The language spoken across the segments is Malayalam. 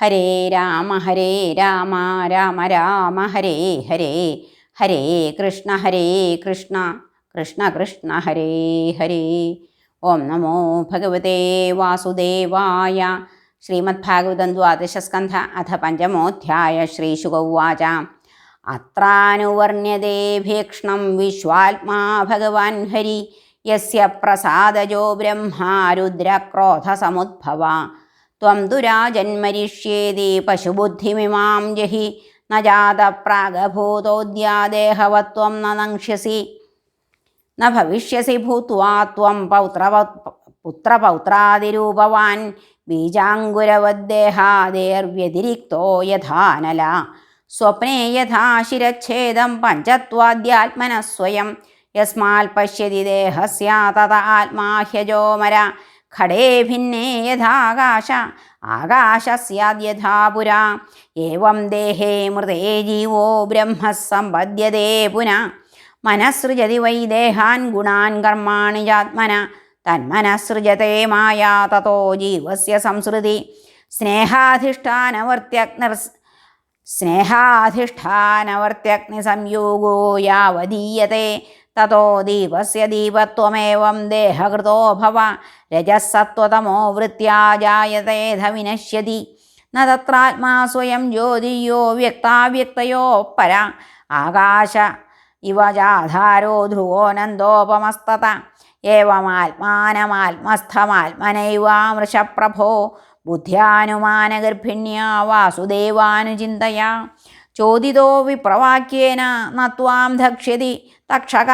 ഹരേ രാമ ഹരേ രാമ രാമ രാമ ഹരേ ഹരേ ഹരേ കൃഷ്ണ ഹരേ കൃഷ്ണ കൃഷ്ണ കൃഷ്ണ ഹരേ ഹരേ. ഓം നമോ ഭഗവതേ വാസുദേവായ ശ്രീമദ്ഭാഗവതം ദ്വാദശസ്കന്ധ അഥ പഞ്ചമോധ്യായ ശ്രീശുഗൗവാച അത്രാനുവർണ്യതേ ഭീക്ഷണം വിശ്വാത്മാ ഭഗവാൻ ഹരി യസ്യ പ്രസാദജോ ബ്രഹ്മാ രുദ്രക്രോധസമുദ്ഭവ ത്വം ദുരാജന്മരിഷ്യേതി പശുബുദ്ധിമിമാം ജഹി. ന ജാത പ്രാഗഭൂതോദ്യാദേഹവത്വം ന ഭവിഷ്യസി ഭൂത്വാ ത്വം പൗത്രവ പുത്രപൗത്രാദിരൂപവാൻ ബീജാങ്കുരവദ്ദേഹാദേർവ്യതിരിക്തോ യഥാനല. സ്വപ്നെ യഥാ ശിരച്ഛേദം സ്വയം യസ്മാൽ പശ്യതി ദേഹസ്യ തത ആത്മാഹ്യജോമര ഖടേ ഭിന്നേ യഥാകാശ ആകാശസ്യാദ്യഥാ പുരാ. ഏവം ദേഹേ മൃതേ ജീവോ ബ്രഹ്മ സമ്പദ്യതേ പുന. മനസ്സൃജതി വൈ ദേഹാൻ ഗുണാൻ കർമാണി ചാത്മന തന്മനഃസൃജത്തെ മായാ തതോ ജീവസ്യ സംസൃതി. സ്നേഹാധിഷ്ഠാനവർത്യഗ്നിർ സ്നേഹാധിഷ്ഠാനവർത്യഗ്നിസംയോഗോ യാവദീയത്തെ തതോ ദീപസ്യ ദീപത്വമേവം ദേഹകൃതോ ഭവ. രജസത്വതമോ വൃത്യാ ജായതേധ വിനശ്യതി ന തത്രാത്മാ സ്വയം ജ്യോതിയോ വ്യക്താവ്യക്തയോ പര. ആകാശ ഇവ ജാധാരോ ധ്രുവോനന്ദോപമസ്തത ഏവമാത്മാനമാത്മസ്ഥമാത്മനൈവാമൃഷപ്രഭോ ബുദ്ധ്യാനുമാനഗർഭിണ്യാ വാസുദേവാനുചിന്തയാ. ചോദിതോ വിപ്രവാക്യേന നത്വാം ധക്ഷ്യതി തക്ഷക.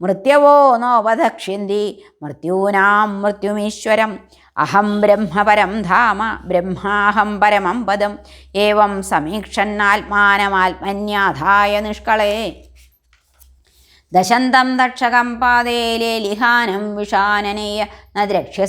മൃത്യവോ നോപധക്ഷ്യന്തി മൃത്യൂനാം മൃത്യുമീശ്വരം. അഹം ബ്രഹ്മപരം ധാമ. ബ്രഹ്മാഹം പരമം പദം ഏവം സമീക്ഷന്നാത്മാനമാത്മന്യാധായ നിഷ്കളേ. ദശന്തം ദക്ഷകം പാതേലെ ലിഹാനം വിഷാനനേയ. ന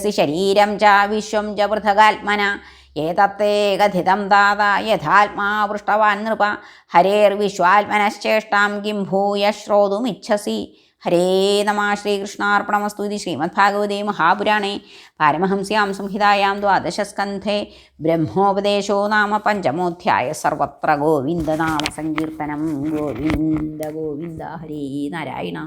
ശരീരം ച വിശ്വം ച പൃഥകാത്മന. ഏതത്തേ കഥിതം താത യഥാത്മാ പൃഷ്ടവാൻ നൃപ ഹരേർവിശ്വാത്മനശ്ചേഷ്ടാം കിം ഭൂയ ശ്രോതുമിച്ഛസി ഹരേ നമ ശ്രീകൃഷ്ണാർപ്പണമസ്തു ഇതി ശ്രീമദ്ഭാഗവതേ മഹാപുരാണേ പാരമഹംസ്യാം സംഹിതായാം ദ്വാദശസ്കന്ധേ ബ്രഹ്മോപദേശോ നാമ പഞ്ചമോധ്യായ സർവത്ര ഗോവിന്ദനാമ സങ്കീർത്തനം ഗോവിന്ദ ഗോവിന്ദ ഹരേ നാരായണ